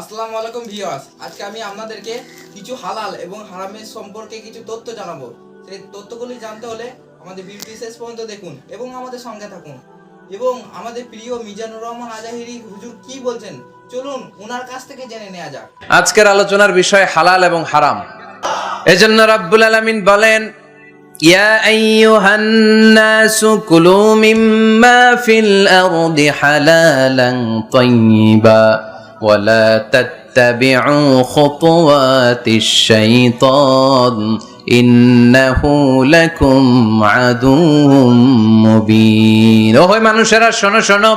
আসসালামু আলাইকুম ভিউয়ার্স। আজকে আমি আপনাদেরকে কিছু হালাল এবং হারামের সম্পর্কে কিছু তথ্য জানাব। সেই তথ্যগুলি জানতে হলে আমাদের ভিডিওটি শেষ পর্যন্ত দেখুন এবং আমাদের সঙ্গে থাকুন। এবং আমাদের প্রিয় মিজানুর রহমান আজাহিরি হুজুর কি বলছেন? চলুন ওনার কাছ থেকে জেনে নেওয়া যাক। আজকের আলোচনার বিষয় হালাল এবং হারাম। এজন্য রাব্বুল আলামিন বলেন, ইয়া আইয়ুহান নাসু কুলু মিম্মা ফিল আরদি হালালান তাইয়্যিবা ওয়ালা তাত্তাবি'ু খুতুওয়াতিশ শাইতান ইন্নাহু লাকুম আদুউম মুবিন ও হয় মানুষেরা, শোনো শোনো।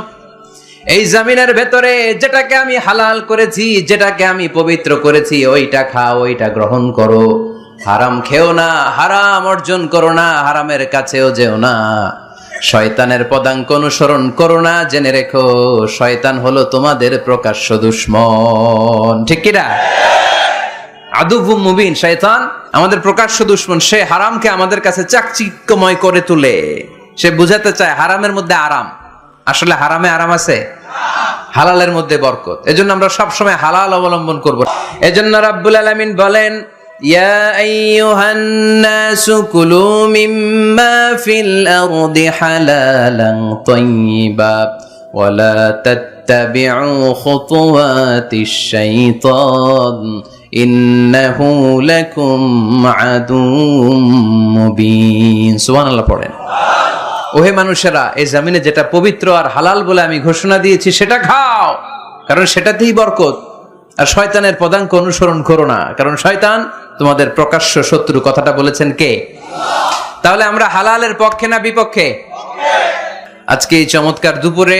এই জমিনের ভেতরে যেটাকে আমি হালাল করেছি, যেটাকে আমি পবিত্র করেছি, ওইটা খাও, ওইটা গ্রহণ করো। হারাম খেও না, হারাম অর্জন করো না, হারামের কাছেও যেও না। শয়তানের পদাঙ্ক অনুসরণ করো না, জেনে রেখো, শয়তান হলো তোমাদের প্রকাশ্য দুশ্মন। ঠিক কিনা আদুবু মুবিন, শয়তান আমাদের প্রকাশ্য দুশ্মন, সে হারামকে আমাদের কাছে চাকচিক্যময় করে তুলে। সে বুঝাতে চায় হারামের মধ্যে আরাম। আসলে হারামে আরাম আছে? হালালের মধ্যে বরকত। এজন্য আমরা সবসময় হালাল অবলম্বন করব। এজন্য রাব্বুল আলামিন বলেন ইয়া আইয়ুহান নাসু কুলু মিম্মা ফিল আরদি হালালান তাইয়্যিবা ওয়ালা তাত্তাবি'ু খুতুওয়াতিশ শাইতান ইন্নাহু লাকুম আদুউম মুবিন সুবহানাল্লাহ পড়েন। ওহে মানুষেরা এই জামিনে যেটা পবিত্র আর হালাল বলে আমি ঘোষণা দিয়েছি, সেটা খাও। কারণ সেটাতেই বরকত। আর শয়তানের পদাঙ্ক অনুসরণ করো না। কারণ শয়তান তোমাদের প্রকাশ্য শত্রু কথাটা বলেছেন কে? তাহলে আমরা হালালের পক্ষে না বিপক্ষে? আজকে এই চমৎকার দুপুরে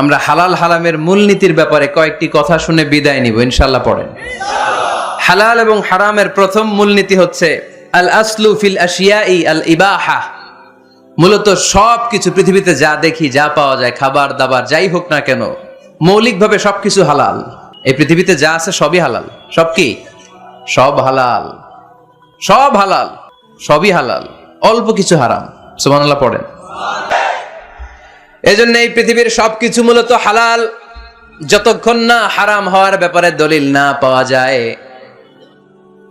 আমরা হালাল হালামের মূলনীতির ব্যাপারে কয়েকটি কথা শুনে বিদায় নিব ইনশাল্লাহ পড়েন। হালাল এবং হারামের প্রথম মূলনীতি হচ্ছে আল আসলু ফিল আশিয়াই আল ইবাহা। মূলত সব কিছু পৃথিবীতে যা দেখি, যা পাওয়া যায়, খাবার, দাবার, যাই হোক না কেন, মৌলিকভাবে সবকিছু হালাল। এই পৃথিবীতে যা আছে সবই হালাল। সব কি? সব হালাল সব হালাল, সবই হালাল, অল্প কিছু হারাম। সুবহানাল্লাহ পড়েন। এজন্য এই পৃথিবীর সবকিছু মূলত হালাল। যতক্ষণ না হারাম হওয়ার ব্যাপারে দলিল না পাওয়া যায়,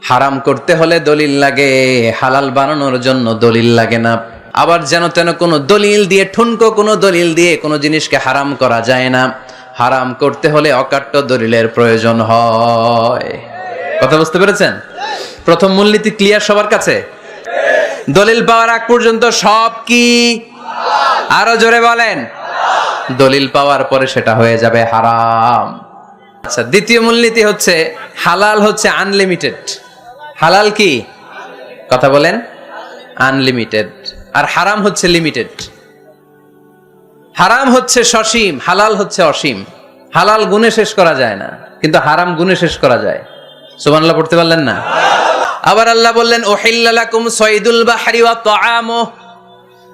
হারাম করতে হলে দলিল লাগে, হালাল বানানোর জন্য দলিল লাগে না। আবার যেন তেন কোনো দলিল দিয়ে, ঠুনকো কোনো দলিল দিয়ে কোনো জিনিসকে হারাম করা যায় না। হারাম করতে হলে অকাট্য দলিলের প্রয়োজন হয়। কথা বুঝতে পেরেছেন? প্রথম মূলনীতি ক্লিয়ার সবার কাছে? দলিল পাওয়ার আগ পর্যন্ত সব কি? আরও জোরে বলেন। দলিল পাওয়ার পরে সেটা হয়ে যাবে হারাম। আচ্ছা দ্বিতীয় মূলনীতি হচ্ছে হালাল হচ্ছে আনলিমিটেড হালাল কি? কথা বলেন। আনলিমিটেড আর হারাম হচ্ছে লিমিটেড হারাম হচ্ছে সসীম, হালাল হচ্ছে অসীম। হালাল গুণে শেষ করা যায় না, কিন্তু হারাম গুণে শেষ করা যায়। সুবহানাল্লাহ, পড়তে পারলেন না? আবার আল্লাহ বললেন ওহিল্লালাকুম সৈদুল বাহরি ওয়া তাআমু।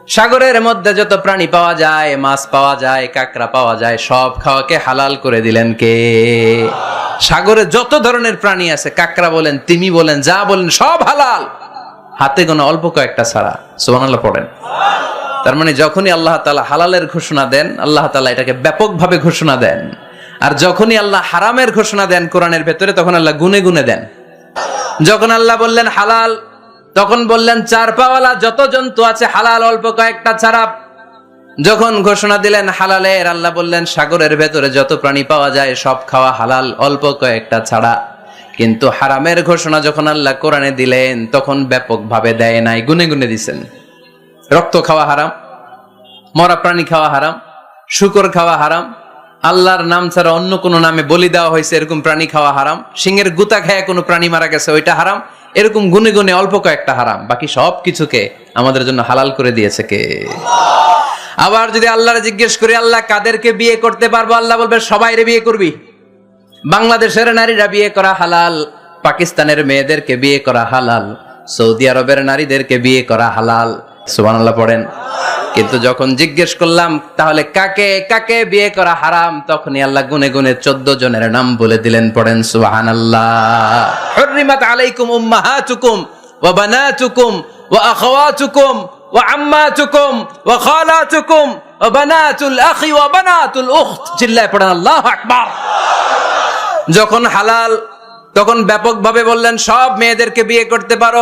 সাগরের মধ্যে যত প্রাণী পাওয়া যায়, মাছ পাওয়া যায়, কাঁকড়া পাওয়া যায়, সব খাওয়াকে হালাল করে দিলেন কে? সাগরে যত ধরনের প্রাণী আছে, কাঁকড়া বলেন, তিমি বলেন, যা বলেন, সব হালাল। হাতে গোনা অল্প কয়েকটা ছাড়া। সুবহানাল্লাহ, পড়েন। তার মানে যখনই আল্লাহ তাআলা হালালের ঘোষণা দেন, আল্লাহ তাআলা এটাকে ব্যাপকভাবে ঘোষণা দেন। আর যখনই আল্লাহ হারামের ঘোষণা দেন কোরআনের ভেতরে, তখন আল্লাহ গুনে গুনে দেন। যখন আল্লাহ বললেন হালাল, তখন বললেন চার পাওয়ালা যত জন্তু আছে, হালাল অল্প কয়েকটা ছাড়া। যখন ঘোষণা দিলেন হালালের, আল্লাহ বললেন সাগরের ভেতরে যত প্রাণী পাওয়া যায়, সব খাওয়া হালাল, অল্প কয়েকটা ছাড়া। কিন্তু হারামের ঘোষণা যখন আল্লাহ কোরআনে দিলেন, তখন ব্যাপকভাবে দেয় নাই, গুনে গুনে দিছেন। রক্ত খাওয়া হারাম, মরা প্রাণী খাওয়া হারাম, শুকর খাওয়া হারাম আল্লাহর নাম ছাড়া অন্য কোনো নামে বলি দেওয়া হয়েছে, এরকম প্রাণী খাওয়া হারাম। সিংহের গুতা খায় কোনো প্রাণী মারা গেছে, ওইটা হারাম। এরকম গুনে গুনে অল্প কয়েকটা হারাম। বাকি সব কিছুকে আমাদের জন্য হালাল করে দিয়েছে কে? আবার যদি আল্লাহর জিজ্ঞেস করি, আল্লাহ, কাদেরকে বিয়ে করতে পারব? আল্লাহ বলবে, সবাইরে বিয়ে করবি। বাংলাদেশের নারীরা বিয়ে করা হালাল, পাকিস্তানের মেয়েদেরকে বিয়ে করা হালাল, সৌদি আরবের নারীদেরকে বিয়ে করা হালাল। সুবহানাল্লাহ পড়েন। কিন্তু যখন জিজ্ঞেস করলাম, তাহলে কাকে কাকে বিয়ে করা হারাম? তখনই আল্লাহ গুনে গুনে চোদ্দ জনের নাম বলে দিলেন, পড়েন, সুবহানাল্লাহ। হুররিমাত আলাইকুম আখি চিল্লায় পড়েন, আল্লাহু আকবার। যখন হালাল, তখন ব্যাপকভাবে বললেন, সব মেয়েদেরকে বিয়ে করতে পারো।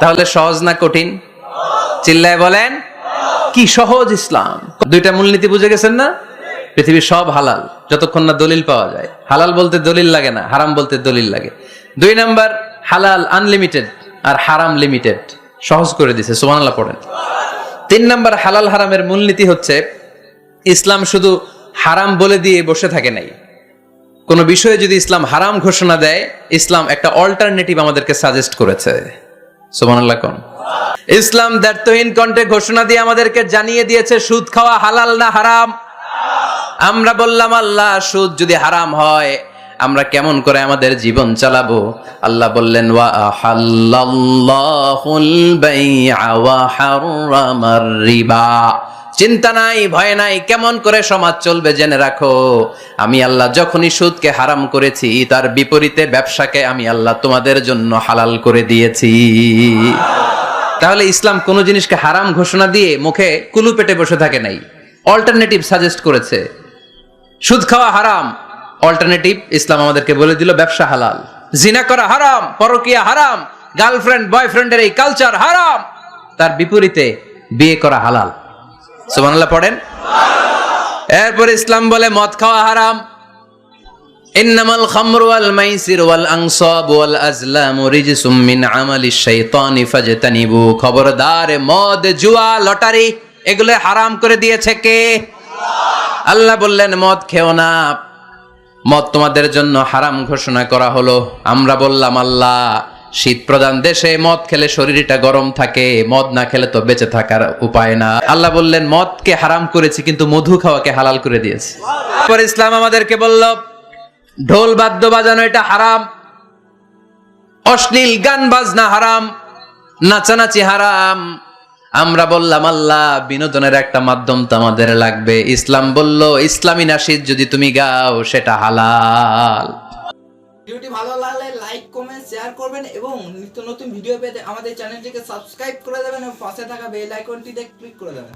তাহলে সহজ না কঠিন? চিল্লায় বলেন, কি সহজ ইসলাম? দুইটা মূলনীতি বুঝে গেছেন না? পৃথিবীর সব হালাল, যতক্ষণ না দলিল পাওয়া যায়। হালাল বলতে দলিল লাগে না, হারাম বলতে দলিল লাগে। দুই নাম্বার, হালাল আনলিমিটেড আর হারাম লিমিটেড সহজ করে দিছে, সুবহানাল্লাহ পড়েন। তিন নাম্বার, হালাল হারামের মূলনীতি হচ্ছে, ইসলাম শুধু হারাম বলে দিয়ে বসে থাকে নাই। কোন বিষয়ে যদি ইসলাম হারাম ঘোষণা দেয়, ইসলাম একটা অল্টারনেটিভ আমাদেরকে সাজেস্ট করেছে। ইসলাম দ্বার্থহীন কণ্ঠে ঘোষণা দিয়ে আমাদেরকে জানিয়ে দিয়েছে, সুদ খাওয়া হালাল না হারাম? আমরা বললাম, আল্লাহ, সুদ যদি হারাম হয়, আমরা কেমন করে আমাদের জীবন চালাবো? আল্লাহ বললেন, ওয়া রিবা। চিন্তা নাই, ভয় নাই, কেমন করে সমাজ চলবে জেনে রাখো। আমি আল্লাহ যখনই সুদকে হারাম করেছি, তার বিপরীতে ব্যবসাকে আমি আল্লাহ তোমাদের জন্য হালাল করে দিয়েছি। তাহলে ইসলাম কোন জিনিসকে হারাম ঘোষণা দিয়ে মুখে কুলু পেটে বসে থাকে নাই। অল্টারনেটিভ সাজেস্ট করেছে। সুদ খাওয়া হারাম। অল্টারনেটিভ ইসলাম আমাদেরকে বলে দিল, ব্যবসা হালাল। জিনা করা হারাম, পরকিয়া হারাম গার্লফ্রেন্ড বয়ফ্রেন্ডের এই কালচার হারাম। তার বিপরীতে বিয়ে করা হালাল। সুবহানাল্লাহ পড়েন। এরপর ইসলাম বলে, মদ খাওয়া হারাম। ইন্নামাল খামরু ওয়াল মাইসির ওয়াল আনসাব ওয়াল আজলামু রিজসুম মিন আমালিশ শাইতানি ফাজতানিবু। খবরদার, মদ, জুয়া, লটারি, এগুলো হারাম করে দিয়েছে কে? আল্লাহ বললেন, মদ খেও না। মদ তোমাদের জন্য হারাম ঘোষণা করা হলো। আমরা বললাম, আল্লাহ শীত প্রধান দেশে মদ খেলে শরীরটা গরম থাকে, মদ না খেলে তো বেঁচে থাকার উপায় না। আল্লাহ বললেন, মদকে হারাম করেছি, কিন্তু মধু খাওয়াকে হালাল করে দিয়েছি। পর ইসলাম আমাদেরকে বলল, ঢোল বাদ্য বাজানো এটা হারাম, অশ্লীল গান বাজনা হারাম, নাচানাচি হারাম। আমরা বললাম, আল্লাহ, বিনোদনের একটা মাধ্যম তো আমাদের লাগবে। ইসলাম বলল, ইসলামী নাসিদ যদি তুমি গাও, সেটা হালাল। ভিডিওটি ভালো লাগলে লাইক শেয়ার করবেন এবং নিত্য নতুন ভিডিও পেতে আমাদের চ্যানেলটিকে সাবস্ক্রাইব করে দেবেন এবং পাশে থাকা বেল আইকনটিতে ক্লিক করে দেবেন।